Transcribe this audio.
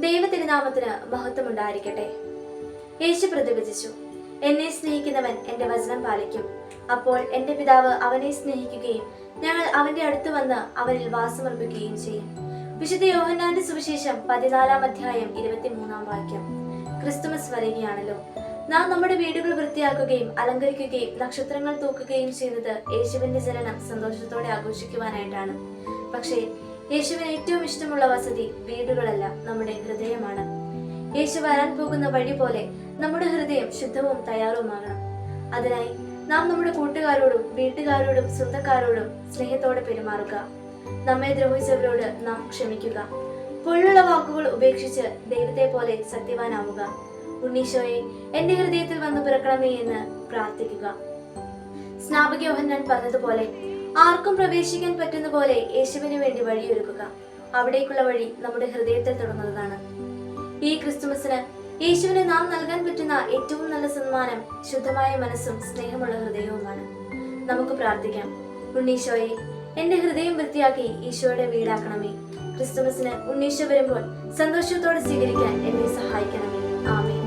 ദൈവ തിരുനാമത്തിന് മഹത്വമുണ്ടായിരിക്കട്ടെ. യേശു പ്രതിവചിച്ചു എന്നെ സ്നേഹിക്കുന്നവൻ എന്റെ വചനം പാലിക്കും. അപ്പോൾ എന്റെ പിതാവ് അവനെ സ്നേഹിക്കുകയും ഞങ്ങൾ അവന്റെ അടുത്ത് വന്ന് അവനിൽ വാസമർപ്പിക്കുകയും ചെയ്യും. വിശുദ്ധ യോഹന്നാന്റെ സുവിശേഷം പതിനാലാം അധ്യായം ഇരുപത്തിമൂന്നാം വാക്യം. ക്രിസ്തുമസ് വരികയാണല്ലോ. നാം നമ്മുടെ വീടുകൾ വൃത്തിയാക്കുകയും അലങ്കരിക്കുകയും നക്ഷത്രങ്ങൾ തൂക്കുകയും ചെയ്യുന്നത് യേശുവിന്റെ ജനനം സന്തോഷത്തോടെ ആഘോഷിക്കുവാനായിട്ടാണ്. പക്ഷേ യേശുവിന് ഏറ്റവും ഇഷ്ടമുള്ള വസതി വീടുകളല്ല നമ്മുടെ ഹൃദയമാണ്. യേശു വരാൻ പോകുന്ന വഴി പോലെ നമ്മുടെ ഹൃദയം ശുദ്ധവും തയ്യാറുമാകണം. അതിനായി നാം നമ്മുടെ കൂട്ടുകാരോടും വീട്ടുകാരോടും സ്വന്തക്കാരോടും സ്നേഹത്തോടെ പെരുമാറുക. നമ്മെ ദ്രോഹിച്ചവരോട് നാം ക്ഷമിക്കുക. പൊള്ളുള്ള വാക്കുകൾ ഉപേക്ഷിച്ച് ദൈവത്തെ പോലെ സത്യവാനാവുക. ഉണ്ണീശോയെ എന്റെ ഹൃദയത്തിൽ വന്നു പിറക്കണമേ എന്ന് പ്രാർത്ഥിക്കുക. സ്നാപക ഞാൻ പറഞ്ഞതുപോലെ ആർക്കും പ്രവേശിക്കാൻ പറ്റുന്ന പോലെ യേശുവിന് വേണ്ടി വഴിയൊരുക്കുക. അവിടേക്കുള്ള വഴി നമ്മുടെ ഹൃദയത്തിൽ തുടങ്ങുന്നതാണ് ഈ ക്രിസ്തുമസിന് യേശുവിന് നാം നൽകാൻ പറ്റുന്ന ഏറ്റവും നല്ല സമ്മാനം ശുദ്ധമായ മനസ്സും സ്നേഹമുള്ള ഹൃദയവുമാണ്. നമുക്ക് പ്രാർത്ഥിക്കാം. ഉണ്ണീശോയെ എന്റെ ഹൃദയം വൃത്തിയാക്കി ഈശോയുടെ വീടാക്കണമേ. ക്രിസ്തുമസിന് ഉണ്ണീശോ വരുമ്പോൾ സന്തോഷത്തോടെ സ്വീകരിക്കാൻ എന്നെ സഹായിക്കണമേ. ആമേ